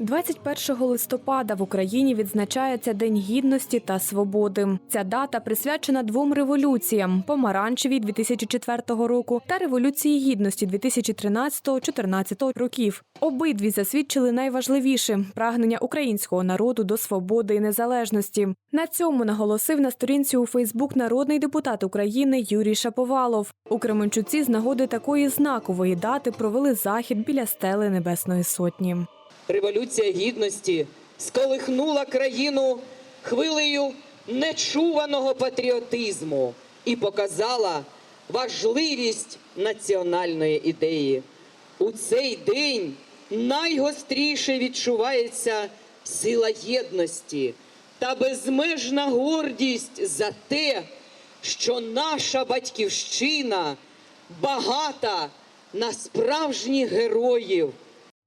21 листопада в Україні відзначається День гідності та свободи. Ця дата присвячена двом революціям: помаранчевій 2004 року та революції гідності 2013-14 років. Обидві засвідчили найважливіше прагнення українського народу до свободи і незалежності. На цьому наголосив на сторінці у Фейсбук народний депутат України Юрій Шаповалов. У Кременчуці з нагоди такої знакової дати провели захід біля стели Небесної Сотні. Революція гідності сколихнула країну хвилею нечуваного патріотизму і показала важливість національної ідеї. У цей день найгостріше відчувається сила єдності та безмежна гордість за те, що наша батьківщина багата на справжніх героїв.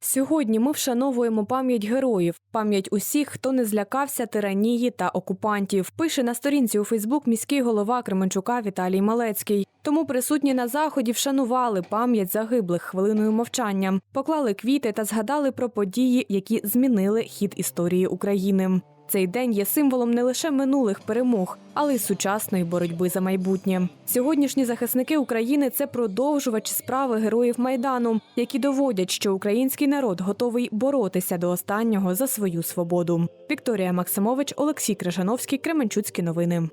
Сьогодні ми вшановуємо пам'ять героїв, пам'ять усіх, хто не злякався тиранії та окупантів. Пише на сторінці у Фейсбук міський голова Кременчука Віталій Малецький. Тому присутні на заході вшанували пам'ять загиблих хвилиною мовчання, поклали квіти та згадали про події, які змінили хід історії України. Цей день є символом не лише минулих перемог, але й сучасної боротьби за майбутнє. Сьогоднішні захисники України це продовжувач справи героїв майдану, які доводять, що український народ готовий боротися до останнього за свою свободу. Вікторія Максимович, Олексій Крижановський, Кременчуцькі новини.